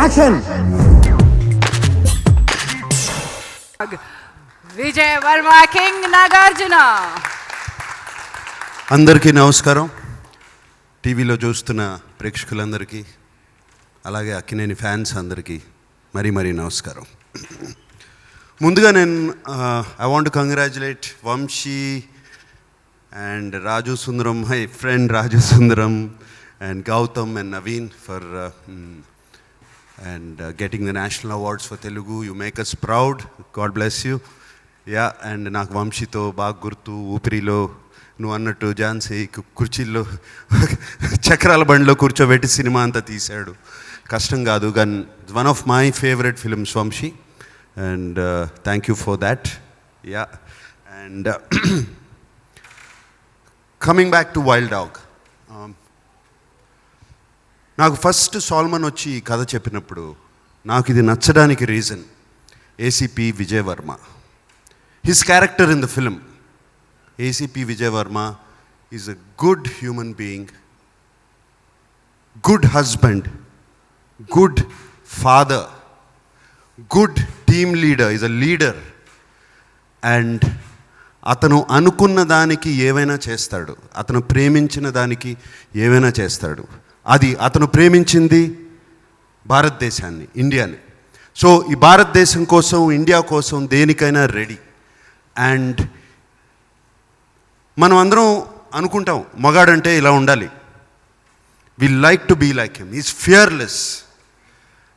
Action Vijay Varma king Nagarjuna. అందరికీ నమస్కారం. టీవీలో చూస్తున్న ప్రేక్షకులందరికీ అలాగే అక్కినేని ఫ్యాన్స్ అందరికీ మరీ మరీ నమస్కారం. ముందుగా నేను I want congratulate Vamshi and Raju Sundaram my friend Raju Sundaram and Gautham and Naveen for and getting the national awards for Telugu you make us proud God bless you yeah and నాకు వంశీతో బాగా గుర్తు ఊపిరిలో నువ్వు అన్నట్టు ఝాన్సీ కుర్చీల్లో చక్రాల బండిలో కూర్చోబెట్టి సినిమా అంతా తీశాడు. కష్టం కాదు gun one of my favourite films Vamshi. And thank you for that yeah and coming back to wild dog నాకు ఫస్ట్ సాల్మన్ వచ్చి ఈ కథ చెప్పినప్పుడు నాకు ఇది నచ్చడానికి reason ACP Vijay Varma. His character in the film ACP Vijay Varma is a good human being good husband good father good team leader is a leader and అతను అనుకున్న దానికి ఏవైనా చేస్తాడు. అతను ప్రేమించిన దానికి ఏవైనా చేస్తాడు. అది అతను ప్రేమించింది భారతదేశాన్ని ఇండియాని. సో ఈ భారతదేశం కోసం ఇండియా కోసం దేనికైనా రెడీ. అండ్ మనం అందరం అనుకుంటాం మగాడంటే ఇలా ఉండాలి. We like to be like him is fearless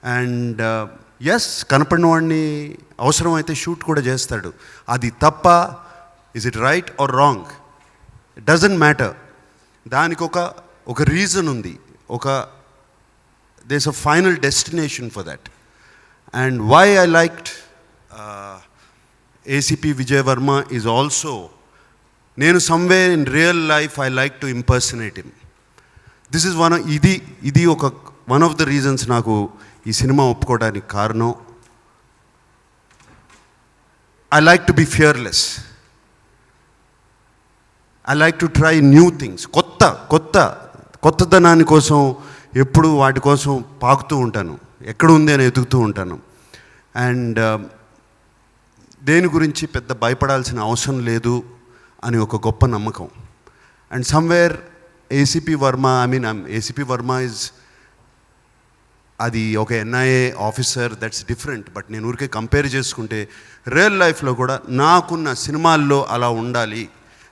and uh, yes కనపడిన వాడిని అవసరమైతే షూట్ కూడా చేస్తాడు. అది తప్ప is it right or wrong doesn't matter దానికి ఒక ఒక రీజన్ ఉంది. ఒక this a final destination for that and why I liked ACP Vijay Varma is also నేను some way in real life I like to impersonate him this is one ఇది ఇది ఒక one of the reasons నాకు ఈ సినిమా ఒప్పుకోవడానికి కారణం. I like to be fearless I like to try new things కొత్త కొత్త కొత్తదనాన్ని కోసం ఎప్పుడు వాటి కోసం పాకుతూ ఉంటాను. ఎక్కడ ఉంది అని ఎదుగుతూ ఉంటాను. అండ్ um, దేని గురించి పెద్ద భయపడాల్సిన అవసరం లేదు అని ఒక గొప్ప నమ్మకం. And somewhere ACP Varma I mean um, ACP Varma is అది ఒక NIA officer that's different. But నేను ఊరికే కంపేర్ చేసుకుంటే రియల్ లైఫ్లో కూడా నాకున్న సినిమాల్లో అలా ఉండాలి.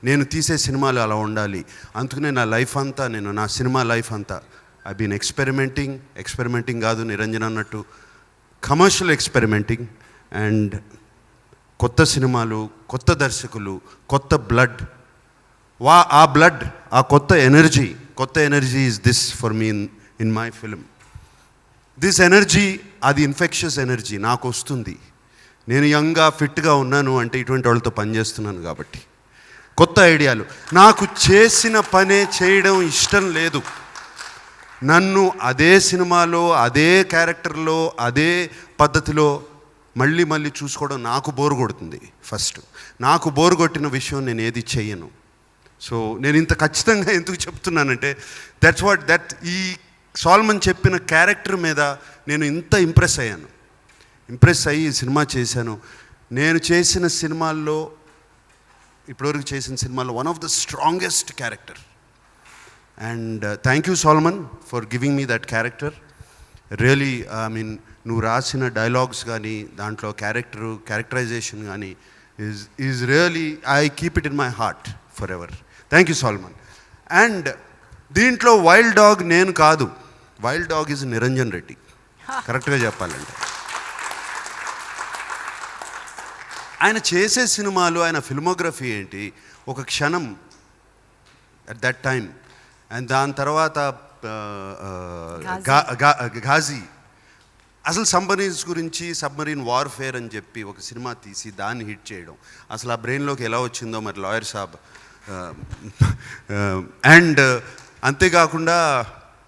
నేను తీసే సినిమాలు అలా ఉండాలి. అందుకనే నా లైఫ్ అంతా నేను నా సినిమా లైఫ్ అంతా ఐ బీన్ ఎక్స్పెరిమెంటింగ్ ఎక్స్పెరిమెంటింగ్ కాదు నిరంజన్ అన్నట్టు కమర్షియల్ ఎక్స్పెరిమెంటింగ్ అండ్ కొత్త సినిమాలు కొత్త దర్శకులు కొత్త బ్లడ్ వా ఆ బ్లడ్ ఆ కొత్త ఎనర్జీ కొత్త energy is this for me in in my film this energy అది ఇన్ఫెక్షస్ ఎనర్జీ నాకు వస్తుంది. నేను యంగ్గా ఫిట్గా ఉన్నాను అంటే ఇటువంటి వాళ్ళతో పనిచేస్తున్నాను కాబట్టి. కొత్త ఐడియాలు. నాకు చేసిన పనే చేయడం ఇష్టం లేదు. నన్ను అదే సినిమాలో అదే క్యారెక్టర్లో అదే పద్ధతిలో మళ్ళీ మళ్ళీ చూసుకోవడం నాకు బోరు కొడుతుంది ఫస్ట్. నాకు బోరు కొట్టిన విషయం నేను ఏది చెయ్యను. సో నేను ఇంత ఖచ్చితంగా ఎందుకు చెప్తున్నానంటే దట్స్ వాట్ దట్ ఈ సాల్మన్ చెప్పిన క్యారెక్టర్ మీద నేను ఇంత ఇంప్రెస్ అయ్యాను. ఇంప్రెస్ అయ్యి ఈ సినిమా చేశాను. నేను చేసిన సినిమాల్లో ఇప్పటివరకు చేసిన సినిమాలో one of the strongest character and thank you Solomon for giving me that character really I mean నువ్వు రాసిన డైలాగ్స్ కానీ దాంట్లో క్యారెక్టర్ క్యారెక్టరైజేషన్ కానీ is is really I keep it in my heart forever thank you Solomon and దీంట్లో wild dog నేను కాదు. Wild dog is Niranjan Reddy కరెక్ట్గా చెప్పాలంటే. ఆయన చేసే సినిమాలు ఆయన ఫిల్మోగ్రఫీ ఏంటి? ఒక క్షణం అట్ దట్ టైం అండ్ దాని తర్వాత ఘాజీ. అసలు సబ్మరీన్స్ గురించి సబ్మరీన్ వార్ఫేర్ అని చెప్పి ఒక సినిమా తీసి దాన్ని హిట్ చేయడం. అసలు ఆ బ్రెయిన్లోకి ఎలా వచ్చిందో మరి లాయర్ సాబ్ అండ్ అంతేకాకుండా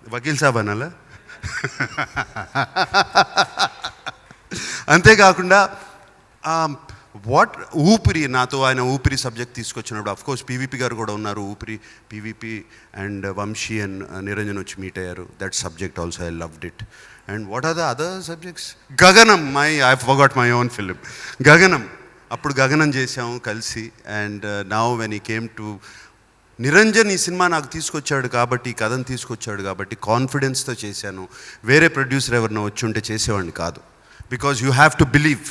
వకీల్ సాబ్ అనాలా? అంతేకాకుండా వాట్ ఊపిరి నాతో ఆయన ఊపిరి సబ్జెక్ట్ తీసుకొచ్చినప్పుడు అఫ్ కోర్స్ పీవీపీ గారు కూడా ఉన్నారు ఊపిరి PVP and Vamshi and Niranjan వచ్చి మీట్ అయ్యారు. That subject also I loved it and what are the other subjects Gaganam my I forgot my own film Gaganam అప్పుడు గగనం చేసాము కలిసి అండ్ నౌ వెన్ ఈ కేమ్ టు నిరంజన్ ఈ సినిమా నాకు తీసుకొచ్చాడు కాబట్టి ఈ కథను తీసుకొచ్చాడు కాబట్టి కాన్ఫిడెన్స్తో చేశాను. వేరే ప్రొడ్యూసర్ ఎవరినో వచ్చి ఉంటే చేసేవాడిని కాదు. Because you have to believe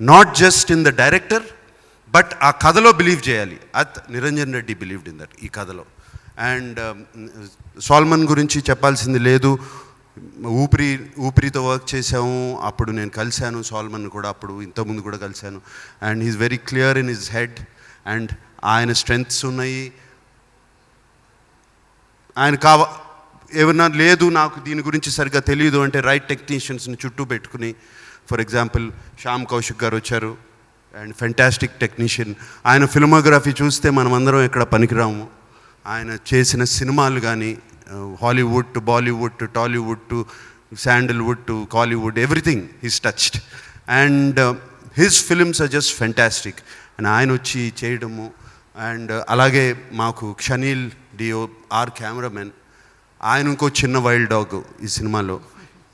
not just in the director but ఆ కథలో బిలీవ్ చేయాలి. అత్ Niranjan Reddy believed in that ఈ కథలో. అండ్ సాల్మన్ um, గురించి చెప్పాల్సింది లేదు. ఊపిరి ఊపిరితో వర్క్ చేసాము అప్పుడు నేను కలిశాను. సాల్మన్ కూడా అప్పుడు ఇంతకుముందు కూడా కలిశాను. And he's very clear in his head and ఆయన స్ట్రెంగ్త్స్ ఉన్నాయి. ఆయన కావ ఏమన్నా లేదు నాకు దీని గురించి సరిగ్గా తెలియదు అంటే రైట్ టెక్నీషియన్స్ని చుట్టూ పెట్టుకుని ఫర్ ఎగ్జాంపుల్ శ్యామ్ కౌశిక్ గారు వచ్చారు అండ్ ఫెంటాస్టిక్ టెక్నీషియన్ ఆయన ఫిల్మోగ్రఫీ చూస్తే మనమందరం ఎక్కడ పనికిరాము. ఆయన చేసిన సినిమాలు కానీ Hollywood to Bollywood to Tollywood to Sandalwood to Kollywood everything he's touched and his films are just fantastic and ఆయన వచ్చి చేయడము అండ్ అలాగే మాకు క్షనీల్ డియో ఆర్ కెమెరామెన్ ఆయన ఇంకో చిన్న వైల్డ్ డాగ్ ఈ సినిమాలో.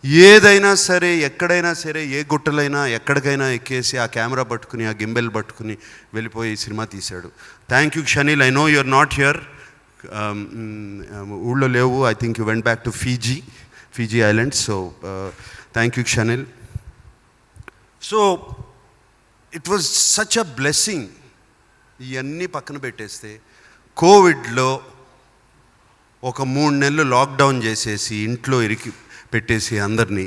ఏదైనా సరే ఎక్కడైనా సరే ఏ గుట్టలైనా ఎక్కడికైనా ఎక్కేసి ఆ కెమెరా పట్టుకుని ఆ గింబెల్ పట్టుకుని వెళ్ళిపోయి సినిమా తీశాడు. Thank you Shaneel I know you're not here ఊళ్ళో లేవు. I think you went back to Fiji Fiji Islands so thank you Shaneel so it was such a blessing ఇవన్నీ పక్కన పెట్టేస్తే కోవిడ్లో ఒక మూడు నెలలు లాక్డౌన్ చేసేసి ఇంట్లో ఇరికి పెట్టేసి అందరినీ.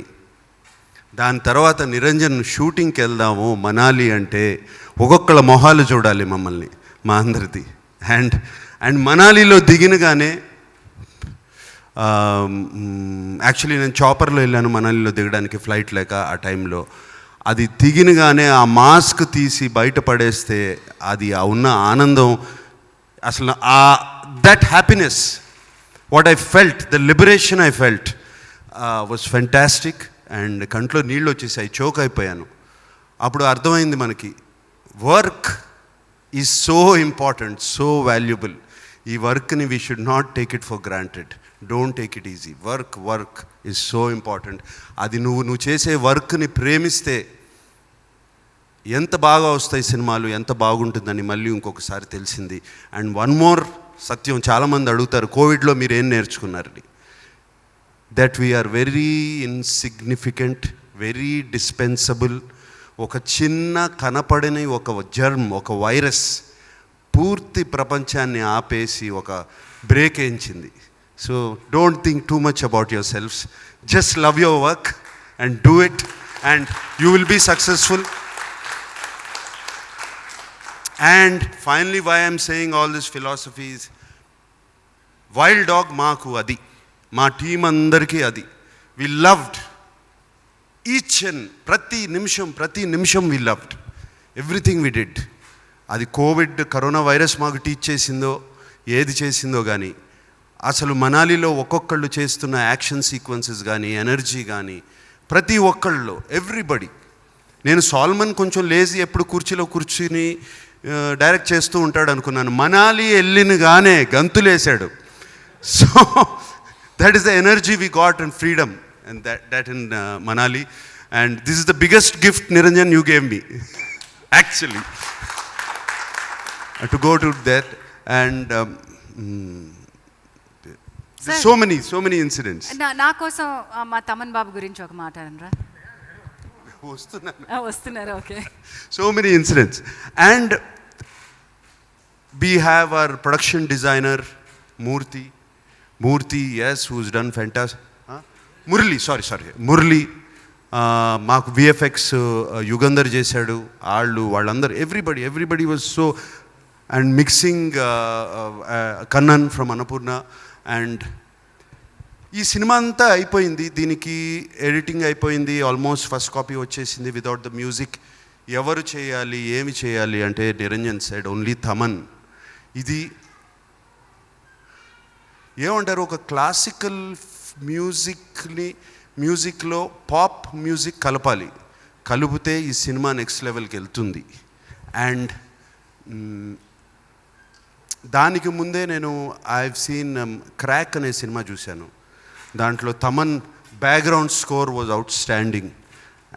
దాని తర్వాత నిరంజన్ షూటింగ్కి వెళ్దాము మనాలి అంటే ఒక్కొక్కళ్ళ మొహాలు చూడాలి మమ్మల్ని మా అందరిది. అండ్ అండ్ మనాలిలో దిగినగానే యాక్చువల్లీ నేను చాపర్లో వెళ్ళాను మనాలిలో దిగడానికి ఫ్లైట్ లేక ఆ టైంలో. అది దిగినగానే ఆ మాస్క్ తీసి బయటపడేస్తే అది ఆ ఉన్న ఆనందం అసలు ఆ that happiness what I felt the liberation I felt was fantastic and కంట్లో నీళ్ళు వచ్చేసాయి చోక్ అయిపోయాను. అప్పుడు అర్థమైంది మనకి work is so important so valuable ఈ వర్క్ని we should not take it for granted don't take it easy work work is so important అది నువ్వు నువ్వు చేసే వర్క్ని ప్రేమిస్తే ఎంత బాగా వస్తాయి సినిమాలు ఎంత బాగుంటుందని మళ్ళీ ఇంకొకసారి తెలిసింది. అండ్ వన్ మోర్ సత్యం చాలామంది అడుగుతారు కోవిడ్లో మీరు ఏం నేర్చుకున్నారని. That we are very insignificant very dispensable ఒక చిన్న కనపడని ఒక జర్మ్ ఒక వైరస్ పూర్తి ప్రపంచాన్ని ఆపేసి ఒక break వేయించింది. So don't think too much about your selfs just love your work and do it and you will be successful and finally why I'm saying all this philosophies wild dog మాకు అది మా team అందరికీ అది. వి loved each and ప్రతి నిమిషం ప్రతి నిమిషం we loved everything we did అది కోవిడ్ కరోనా వైరస్ మాకు టీచ్ చేసిందో ఏది చేసిందో కానీ అసలు మనాలిలో ఒక్కొక్కళ్ళు చేస్తున్న యాక్షన్ సీక్వెన్సెస్ కానీ ఎనర్జీ కానీ ప్రతి ఒక్కళ్ళు ఎవ్రీబడి నేను సాల్మన్ కొంచెం లేజీ ఎప్పుడు కుర్చీలో కూర్చుని డైరెక్ట్ చేస్తూ ఉంటాడు అనుకున్నాను. మనాలి వెళ్ళినగానే గంతులేశాడు. So That is the energy we got and freedom and that that in Manali and this is the biggest gift Niranjan you gave me actually to go to that and Sir. So many so many incidents నా నా కోసం ఆ, మా తమన్ బాబు గురించి ఒక మాట అనరా వస్తున్నాను ఆ, వస్తున్నారు okay so many incidents and we have our production designer murthy Murthy yes who's done ఫెంటాస్ Murali sorry sorry Murali మాకు విఎఫ్ఎక్స్ యుగంధర్ uh, చేశాడు. వాళ్ళు వాళ్ళందరూ everybody everybody was so and mixing Kannan from Annapurna and ఈ సినిమా అంతా అయిపోయింది. దీనికి ఎడిటింగ్ అయిపోయింది. ఆల్మోస్ట్ ఫస్ట్ కాపీ వచ్చేసింది వితౌట్ ద మ్యూజిక్ ఎవరు చేయాలి ఏమి చేయాలి అంటే నిరంజన్ సైడ్ ఓన్లీ థమన్ ఇది ఏమంటారు? ఒక క్లాసికల్ మ్యూజిక్ని మ్యూజిక్లో పాప్ మ్యూజిక్ కలపాలి. కలిపితే ఈ సినిమా నెక్స్ట్ లెవెల్కి వెళ్తుంది. అండ్ దానికి ముందే నేను ఐ సీన్ క్రాక్ అనే సినిమా చూశాను. దాంట్లో Thaman background score was outstanding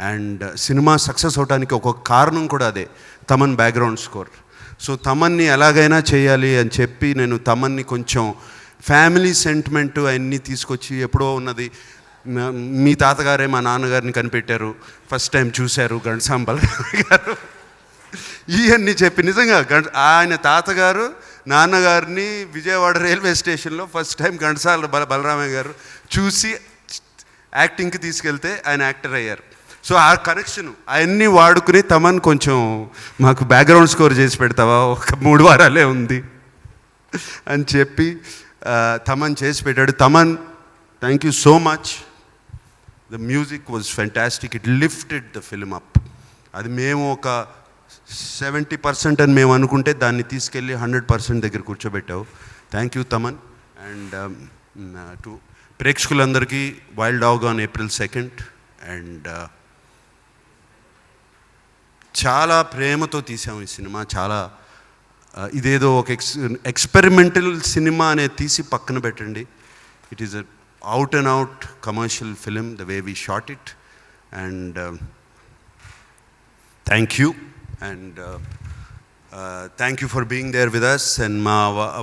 and cinema success అవడానికి ఒక కారణం కూడా అదే తమన్ బ్యాక్గ్రౌండ్ స్కోర్ సో తమన్ని ఎలాగైనా చేయాలి అని చెప్పి నేను తమన్ని కొంచెం ఫ్యామిలీ సెంటిమెంట్ అవన్నీ తీసుకొచ్చి ఎప్పుడో ఉన్నది. మీ తాతగారే మా నాన్నగారిని కనిపెట్టారు. ఫస్ట్ టైం చూశారు గణసాంబల్ గారు. ఇవన్నీ చెప్పి నిజంగా గణ ఆయన తాతగారు నాన్నగారిని విజయవాడ రైల్వే స్టేషన్లో ఫస్ట్ టైం ఘంటసాల బల బలరామయ్య గారు చూసి యాక్టింగ్కి తీసుకెళ్తే ఆయన యాక్టర్ అయ్యారు. సో ఆ కనెక్షన్ అవన్నీ వాడుకుని తమన్ కొంచెం మాకు బ్యాక్గ్రౌండ్ స్కోర్ చేసి పెడతావా? ఒక మూడు వారాలే ఉంది. అని చెప్పి తమన్ చేసి పెట్టాడు. Thaman thank you so much the music was fantastic it lifted the film up అది మేము ఒక సెవెంటీ పర్సెంట్ అని మేము అనుకుంటే దాన్ని తీసుకెళ్ళి హండ్రెడ్ పర్సెంట్ దగ్గర కూర్చోబెట్టావు. Thank you Thaman. And um, to ప్రేక్షకులందరికీ wild dog on April second and చాలా ప్రేమతో తీసాము ఈ సినిమా. చాలా ఇదేదో ఒక ఎక్స్ ఎక్స్పెరిమెంటల్ సినిమా అనేది తీసి పక్కన పెట్టండి. It is a out and out commercial film the way we shot it and thank you and thank you for being there with us and మా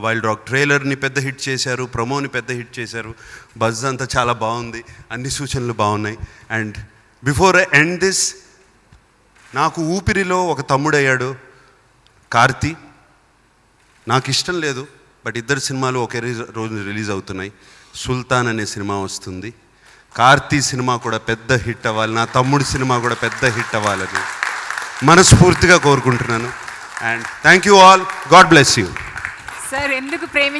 వైల్డ్ రాక్ ట్రైలర్ని పెద్ద హిట్ చేశారు ప్రమోని పెద్ద hit చేశారు. బజ్ అంతా చాలా బాగుంది అన్ని సూచనలు బాగున్నాయి. అండ్ బిఫోర్ ఎండ్ దిస్ నాకు ఊపిరిలో ఒక తమ్ముడయ్యాడు కార్తీ. నాకు ఇష్టం లేదు బట్ ఇద్దరు సినిమాలు ఒకే రోజు రిలీజ్ అవుతున్నాయి. సుల్తాన్ అనే సినిమా వస్తుంది. కార్తీ సినిమా కూడా పెద్ద హిట్ అవ్వాలి. నా తమ్ముడి సినిమా కూడా పెద్ద హిట్ అవ్వాలని మనస్ఫూర్తిగా కోరుకుంటున్నాను. And thank you all. God bless you. Sir ఎందుకు ప్రేమించారు